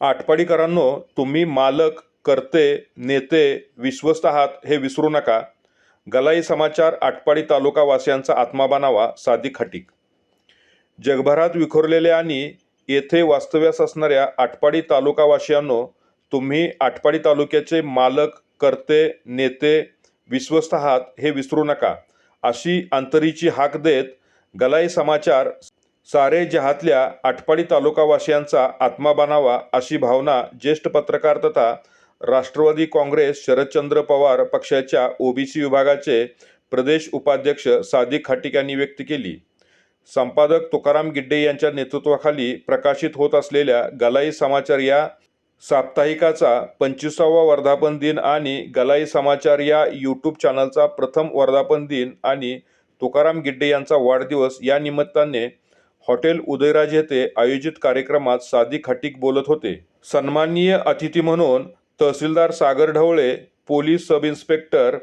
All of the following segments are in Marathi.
आटपाडीकरांनो तुम्ही मालक कर्ते नेते विश्वस्त आहात हे विसरू नका. गलाई समाचार आटपाडी तालुका वासियांचा आत्मा बनावा साधी खटीक. जगभरात विखुरलेले आणि येथे वास्तव्यास असणाऱ्या आटपाडी तालुकावासियांनो तुम्ही आटपाडी तालुक्याचे मालक कर्ते नेते विश्वस्त आहात हे विसरू नका. अशी अंतरीची हाक देत गलाई समाचार सारे जहातल्या आटपाडी तालुकावासियांचा आत्मा बनावा अशी भावना ज्येष्ठ पत्रकार तथा राष्ट्रवादी काँग्रेस शरदचंद्र पवार पक्षाच्या ओबीसी विभागाचे प्रदेश उपाध्यक्ष सादिक खाटिक यांनी व्यक्त केली. संपादक तुकाराम गिड्डे यांच्या नेतृत्वाखाली प्रकाशित होत असलेल्या गलाई समाचार या साप्ताहिकाचा पंचवीसावा वर्धापन दिन आणि गलाई समाचार या यूट्यूब चॅनलचा प्रथम वर्धापन दिन आणि तुकाराम गिड्डे यांचा वाढदिवस या निमित्ताने हॉटेल उदयराज येथे आयोजित कार्यक्रमात सादी खटीक बोलत होते. सन्माननीय अतिथी म्हणून तहसीलदार Sagar Dhawale police sub inspector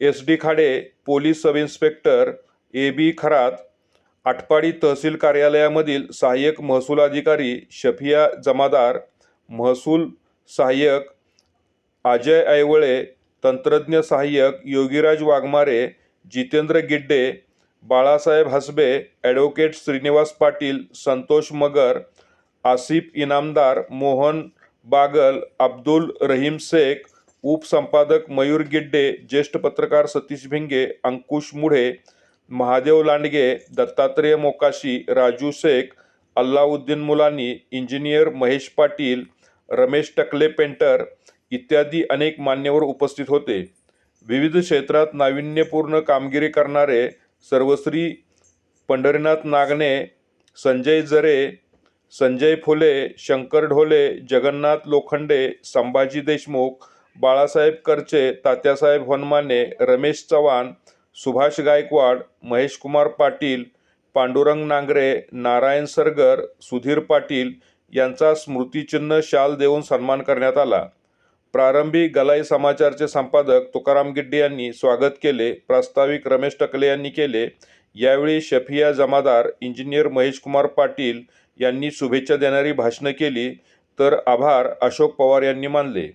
S D Khade police sub inspector A B Kharat Atpadi तहसील कार्यालयामधील सहाय्यक महसूल अधिकारी शफिया जमादार महसूल सहाय्यक अजय ऐवळे तंत्रज्ञ सहाय्यक योगीराज वाघमारे जितेंद्र गिड्डे बाळासाहेब हसबे ॲडव्होकेट श्रीनिवास पाटील संतोष मगर आसिफ इनामदार मोहन बागल अब्दुल रहीम शेख उपसंपादक मयूर गिड्डे ज्येष्ठ पत्रकार सतीश भिंगे अंकुश मुढे महादेव लांडगे दत्तात्रेय मोकाशी राजू शेख अल्लाउद्दीन मुलानी इंजिनियर महेश पाटील रमेश टकले पेंटर इत्यादी अनेक मान्यवर उपस्थित होते. विविध क्षेत्रात नाविन्यपूर्ण कामगिरी करणारे सर्वश्री पंढरीनाथ नागणे संजय जरे संजय फुले शंकर ढोले जगन्नाथ लोखंडे संभाजी देशमुख बाळासाहेब करचे तात्यासाहेब होनमाने रमेश चव्हाण सुभाष गायकवाड महेशकुमार पाटील पांडुरंग नांगरे नारायण सरगर सुधीर पाटील यांचा स्मृतिचिन्ह शाल देऊन सन्मान करण्यात आला. प्रारंभी गलाई समाचारचे संपादक तुकाराम गिड्डे यांनी स्वागत केले प्रास्ताविक रमेश टकले यांनी केले. यावेळी शफिया जमादार इंजिनियर महेशकुमार पाटील यांनी शुभेच्छा देणारी भाषणं केली. तर आभार अशोक पवार यांनी मानले.